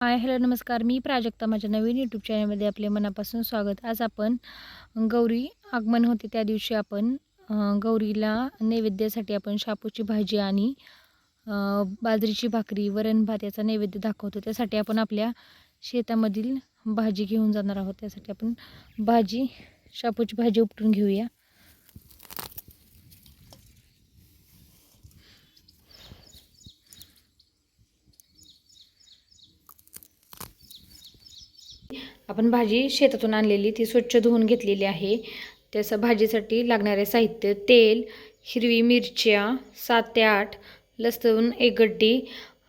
Hi hello नमस्कार. मी प्राजक्ता. माझ्या नवीन YouTube चॅनलमध्ये आपले मनापासून स्वागत. आज आपण गौरी आगमन होते त्या दिवशी आपण गौरीला नैवेद्यासाठी आपण शापूची भाजी आणि बाजरीची भाकरी वरण भात याचा नैवेद्य दाखवतो. त्यासाठी आपण आपल्या शेतामधील भाजी घेऊन जाणार आहोत. त्यासाठी आपण भाजी शापूची भाजी उपटून घेऊया. आपण भाजी शेतातून आणलेली ती स्वच्छ धुवून घेतलेली आहे. त्याचं भाजीसाठी लागणारे साहित्य तेल हिरवी मिरच्या सात ते आठ लसूण एक गड्डी.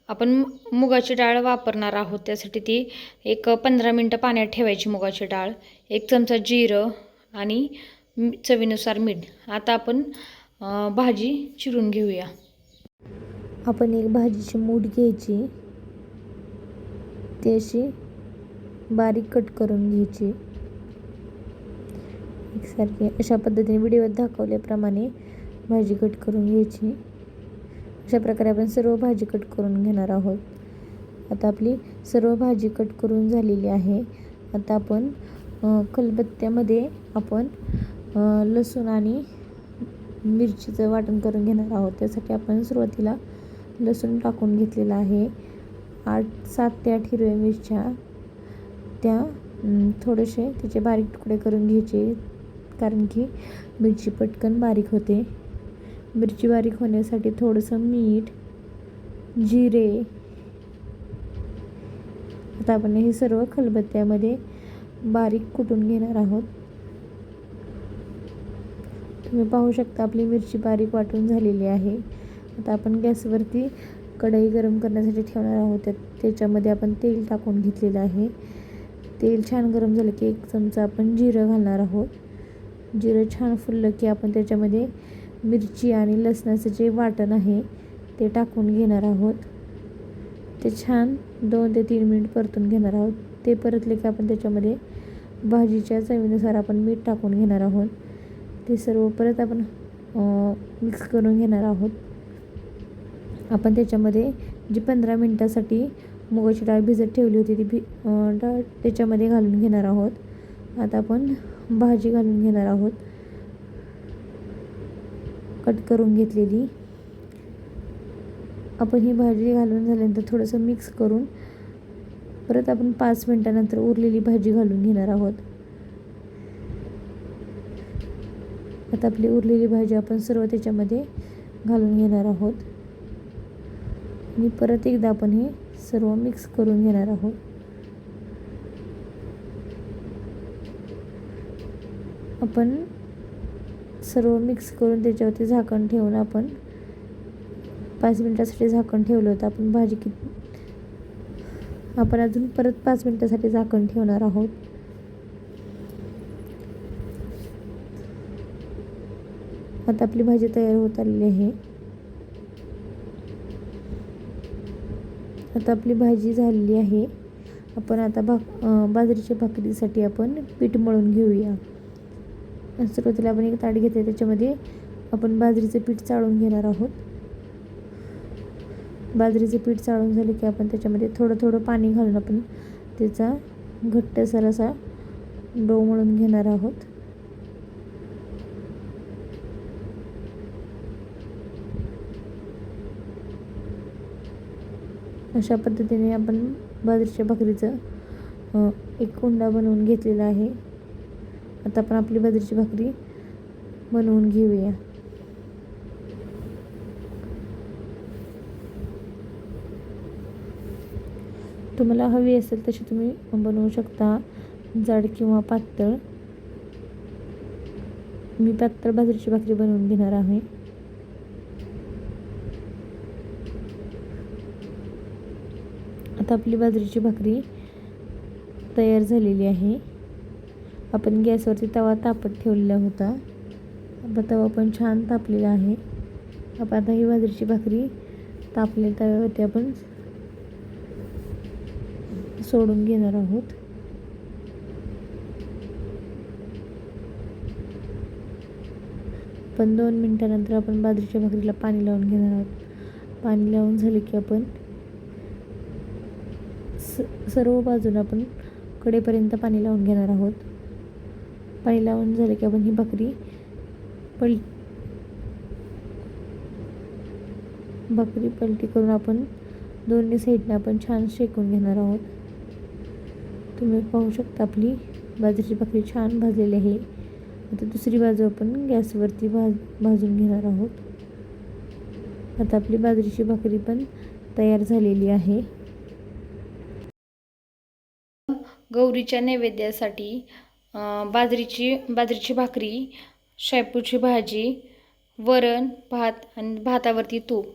आपण मु- मुगाची डाळ वापरणार आहोत त्यासाठी ती एक पंधरा मिनटं पाण्यात ठेवायची मुगाची डाळ एक चमचा जिरं आणि चवीनुसार मीठ. आता आपण भाजी चिरून घेऊया. आपण एक भाजीची मूठ घ्यायची. ती अशी बारीक कट करून घ्यायची. एकसारखी अशा पद्धतीने व्हिडिओत दाखवल्याप्रमाणे भाजी कट करून घ्यायची. अशा प्रकारे आपण सर्व भाजी कट करून घेणार आहोत. आता आपली सर्व भाजी कट करून झालेली आहे. आता आपण कलबत्त्यामध्ये खलबत्त्यामध्ये आपण लसूण आणि मिरचीचं वाटण करून घेणार आहोत. त्यासाठी आपण सुरुवातीला लसूण टाकून घेतलेला आहे. आठ सात ते आठ हिरव्या मिरच्या त्या थोडेसे त्याचे बारीक तुकडे करून घ्यायचे. कारण की मिरची पटकन बारीक होते. मिरची बारीक होण्यासाठी थोडंसं मीठ जिरे आता आपण हे सर्व खलबत्त्यामध्ये बारीक कुटून घेणार आहोत. तुम्ही पाहू शकता आपली मिरची बारीक वाटून झालेली आहे. आता आपण गॅसवरती कढई गरम करण्यासाठी ठेवणार आहोत. त्याच्यामध्ये आपण तेल टाकून घेतलेलं आहे. तेल छान गरम झालं की एक चमचा आपण जिरं घालणार आहोत. जिरं छान फुललं की आपण त्याच्यामध्ये मिरची आणि लसणाचं जे वाटण आहे ते टाकून घेणार आहोत. ते छान दोन ते तीन मिनिट परतून घेणार आहोत. ते परतले की आपण त्याच्यामध्ये भाजीच्या चवीनुसार आपण मीठ टाकून घेणार आहोत. ते सर्व परत आपण मिक्स करून घेणार आहोत. आपण त्याच्यामध्ये जी पंधरा मिनटासाठी मुगाची डाळ भिजत ठेवली होती ती भि डाळ त्याच्यामध्ये घालून घेणार आहोत. आता आपण भाजी घालून घेणार आहोत. कट करून घेतलेली. आपण ही भाजी घालून झाल्यानंतर थोडंसं मिक्स करून परत आपण पाच मिनटानंतर उरलेली भाजी घालून घेणार आहोत. आता आपली उरलेली भाजी आपण सर्व त्याच्यामध्ये घालून घेणार आहोत. आणि परत एकदा आपण हे सर्व मिक्स करून घेणार आहोत. आपण सर्व मिक्स करून त्याच्यावरती झाकण ठेवून आपण पाच मिनटासाठी झाकण ठेवलं होतं. आपण भाजी किती आपण अजून परत पाच मिनटासाठी झाकण ठेवणार आहोत. आता आपली भाजी तयार होत आलेली आहे. आता आपली भाजी झालेली आहे. आपण आता भाक बाजरीच्या भाकरीसाठी आपण पीठ मळून घेऊया. सुरुवातीला आपण एक ताट घेतले त्याच्यामध्ये आपण बाजरीचं पीठ चाळून घेणार आहोत. बाजरीचं पीठ चाळून झालं की आपण त्याच्यामध्ये थोडं थोडं पाणी घालून आपण त्याचा घट्टसर असा डो मळून घेणार आहोत. अशा पद्धतीने आपण बाजरीच्या भाकरीचं एक कुंडा बनवून घेतलेला आहे. आता आपण आपली बाजरीची भाकरी बनवून घेऊया. तुम्हाला हवी असेल तशी तुम्ही बनवू शकता. जाड किंवा पातळ. मी पातळ बाजरीची भाकरी बनवून घेणार आहे. आता आपली बाजरीची भाकरी तयार झालेली आहे. आपण गॅसवरती तवा तापत ठेवलेला होता. आता तवा पण छान तापलेला आहे. आपण आता ही बाजरीची भाकरी तापलेल्या तव्यावरती आपण सोडून घेणार आहोत. पण दोन मिनटानंतर आपण बाजरीच्या भाकरीला पाणी लावून घेणार आहोत. पाणी लावून झाले की आपण स सर्व बाजूनं आपण कडेपर्यंत पाणी लावून घेणार आहोत. पाणी लावून झालं की आपण ही भाकरी पल भाकरी पलटी करून आपण दोन्ही साईडने आपण छान शेकून घेणार आहोत. तुम्ही पाहू शकता आपली बाजरीची भाकरी छान भाजलेली आहे. आता दुसरी बाजू आपण गॅसवरती भाज भाजून घेणार आहोत. आता आपली बाजरीची भाकरी पण तयार झालेली आहे. गौरीच्या नैवेद्यासाठी बाजरीची बाजरीची भाकरी शेपूची भाजी वरण भात आणि भातावरती तूप.